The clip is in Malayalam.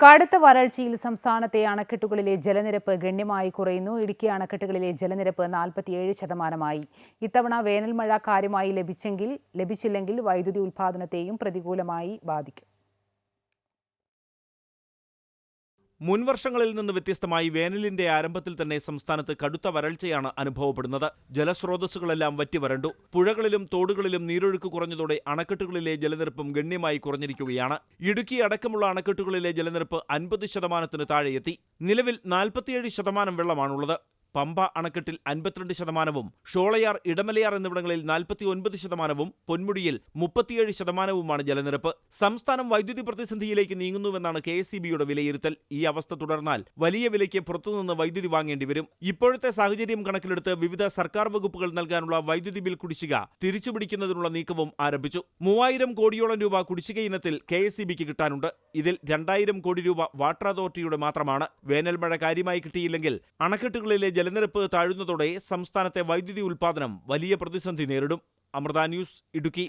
കടുത്ത വരൾച്ചയിൽ സംസ്ഥാനത്തെ അണക്കെട്ടുകളിലെ ജലനിരപ്പ് ഗണ്യമായി കുറയുന്നു. ഇടുക്കി അണക്കെട്ടുകളിലെ ജലനിരപ്പ് നാൽപ്പത്തിയേഴ് ശതമാനമായി. ഇത്തവണ വേനൽമഴ കാര്യമായി ലഭിച്ചെങ്കിൽ ലഭിച്ചില്ലെങ്കിൽ വൈദ്യുതി ഉൽപാദനത്തെയും പ്രതികൂലമായി ബാധിക്കും. മുൻവർഷങ്ങളിൽ നിന്ന് വ്യത്യസ്തമായി വേനലിന്റെ ആരംഭത്തിൽ തന്നെ സംസ്ഥാനത്ത് കടുത്ത വരൾച്ചയാണ് അനുഭവപ്പെടുന്നത്. ജലസ്രോതസ്സുകളെല്ലാം വറ്റിവരണ്ടു പുഴകളിലും തോടുകളിലും നീരൊഴുക്ക് കുറഞ്ഞതോടെ അണക്കെട്ടുകളിലെ ജലനിരപ്പും ഗണ്യമായി കുറഞ്ഞിരിക്കുകയാണ്. ഇടുക്കി അടക്കമുള്ള അണക്കെട്ടുകളിലെ ജലനിരപ്പ് അൻപത് ശതമാനത്തിന് താഴെയെത്തി. നിലവിൽ നാൽപ്പത്തിയേഴ് ശതമാനം വെള്ളമാണുള്ളത്. പമ്പ അണക്കെട്ടിൽ അൻപത്തിരണ്ട് ശതമാനവും ഷോളയാർ ഇടമലയാർ എന്നിവിടങ്ങളിൽ നാൽപ്പത്തി ഒൻപത് ശതമാനവും പൊന്മുടിയിൽ മുപ്പത്തിയേഴ് ശതമാനവുമാണ് ജലനിരപ്പ്. സംസ്ഥാനം വൈദ്യുതി പ്രതിസന്ധിയിലേക്ക് നീങ്ങുന്നുവെന്നാണ് കെ എസ് വിലയിരുത്തൽ. ഈ അവസ്ഥ തുടർന്നാൽ വലിയ വിലയ്ക്ക് പുറത്തുനിന്ന് വൈദ്യുതി വാങ്ങേണ്ടി വരും. ഇപ്പോഴത്തെ സാഹചര്യം കണക്കിലെടുത്ത് വിവിധ സർക്കാർ വകുപ്പുകൾ നൽകാനുള്ള വൈദ്യുതി ബിൽ കുടിശ്ശിക തിരിച്ചുപിടിക്കുന്നതിനുള്ള നീക്കവും ആരംഭിച്ചു. മൂവായിരം കോടിയോളം രൂപ കുടിശ്ശിക ഇനത്തിൽ കെ എസ് കിട്ടാനുണ്ട്. ഇതിൽ രണ്ടായിരം കോടി രൂപ വാട്ടർ അതോറിറ്റിയുടെ മാത്രമാണ്. വേനൽ മഴ കാര്യമായി കിട്ടിയില്ലെങ്കിൽ അണക്കെട്ടുകളിലെ ജലനിരപ്പ് താഴുന്നതോടെ സംസ്ഥാനത്തെ വൈദ്യുതി ഉൽപ്പാദനം വലിയ പ്രതിസന്ധി നേരിടും. അമൃത ന്യൂസ് ഇടുക്കി.